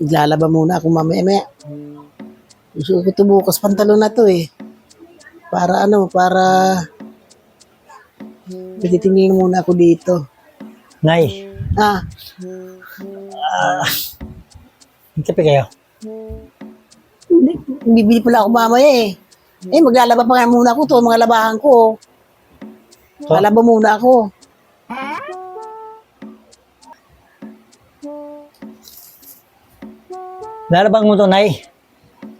Maglalaba muna ako mamaya-maya. Gusto ko ito bukas pantalon na to eh. Para ano, para... Titingin muna ako dito. Nay, Ah, kape kayo. hindi, bibili pala ako mamaya eh. Eh, maglalaba pa nga muna ako to, mga labahan ko. Lalaba muna ako. Lalabang mo to, Nay.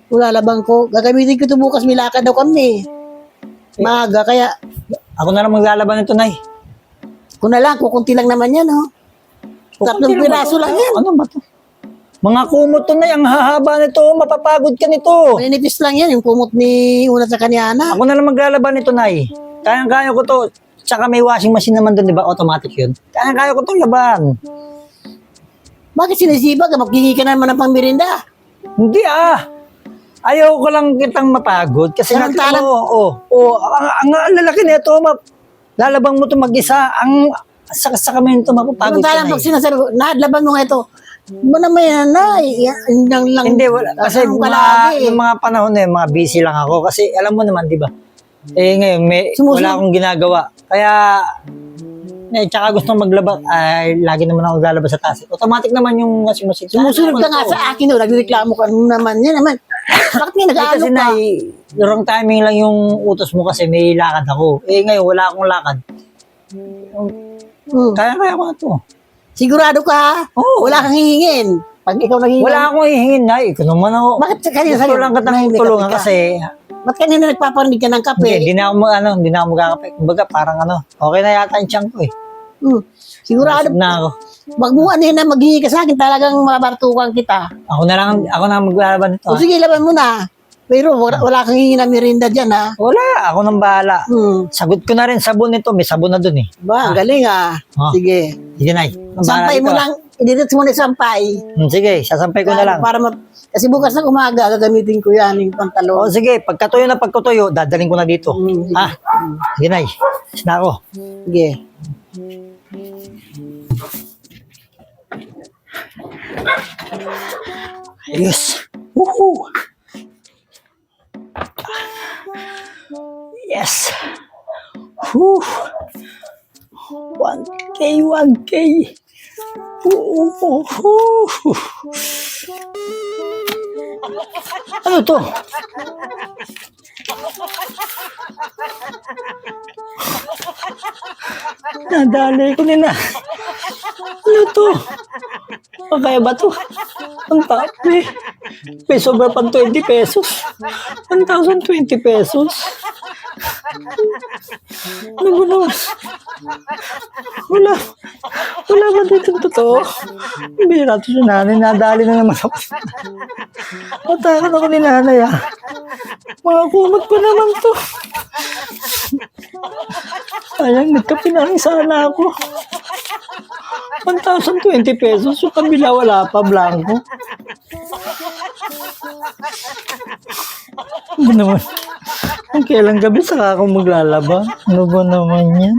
Kung lalabang ko, gagamitin ko ito bukas, may lakad daw kami. Maaga, kaya Ako na lang maglalaban nito, Nay. kung na lang, kukunti lang naman yan, oh. Tatlong piraso to? lang yan. Ano ba to? Mga kumot to, Nay. Ang hahaba nito. Mapapagod ka nito. Maninipis lang yan, yung kumot ni una sa kanyana. Ako na lang maglalaban nito, Nay. Kayang-kaya ko to. Tsaka may washing machine naman doon, di ba? Automatic yun. Kayang-kaya ko to laban. Bakit sinisibag? Maghingi ka naman ng pangmirinda. Hindi ah. Ayaw ko lang kitang mapagod kasi Samantalang- nakita mo, oh, oh, ang, ang, ang lalaki nito, map, lalabang mo to mag-isa, ang sa, sa kami nito mapapagod ka Samantalang na pag eh. sinasabi ko, nahadlaban mo nga ito. Na may na, yan lang lang. Hindi, wala. Kasi ka mga, lagi eh. yung mga panahon na yun, mga busy lang ako. Kasi alam mo naman, di ba? Eh ngayon, may, Sumusunod. wala akong ginagawa. Kaya, eh, tsaka gusto maglaba, ay, lagi naman ako lalabas sa taas. Automatic naman yung washing machine. Sumusunod ka nga sa akin, no, nagreklamo ka naman yan naman. Bakit nga nag-aalo kasi ka? na, wrong timing lang yung utos mo kasi may lakad ako. Eh ngayon, wala akong lakad. Hmm. Kaya-kaya ko na to. Sigurado ka? Oo. Wala kang hihingin. Pag ikaw nangingin. Wala akong hihingin na. Ikaw naman ako. Bakit kanina Gusto lang Nahimik tulungan ka? kasi Ba't kanina nagpaparinig ka ng kape? hindi, hindi na ako mag, ano, hindi na ako magkakape. Kumbaga parang ano, okay na yata yung tiyan ko eh. Hmm. Sigurado, Busog na ako. wag mo ano na maghingi ka sa akin, talagang mabartukan kita. Ako na lang, ako na maglalaban nito. O ha? sige, laban mo na. Pero wala, wala kang hihingi na merinda dyan, ha? Wala, ako nang bahala. Hmm. Sagot ko na rin sabon nito. May sabon na dun eh. Ba, ang galing, ah. Ah. Sige. Sige na Sampay mo lang, ididit mo na sampay. Hmm, sige, sasampay ko na lang. Para ma- kasi bukas ng umaga, gagamitin ko yan, yung O pantalon. sige, pagkatuyo na pagkatuyo, dadaling ko na dito. Hmm, sige. Ha? Sige na Na ako. Sige. Ayos. Woohoo! Yes! Whew! 1K, 1K! Woohoo! Ano to? Nadali ko nila. Ano to? O kaya ba to? Ang tabi. May sobra pang 20 pesos. 1,020 pesos. Ano ba naman? Wala. Wala ba dito totoo? Hindi natin si nanay. Nadali na naman ako. Matakan ako ni nanay ah. Mga kumot pa naman to. Sayang, nagkape na rin sana ako. 1,020 pesos. Yung kabila wala pa, blanco. Ano naman? Ang kailang gabi saka ako maglalaba. Ano ba naman yan?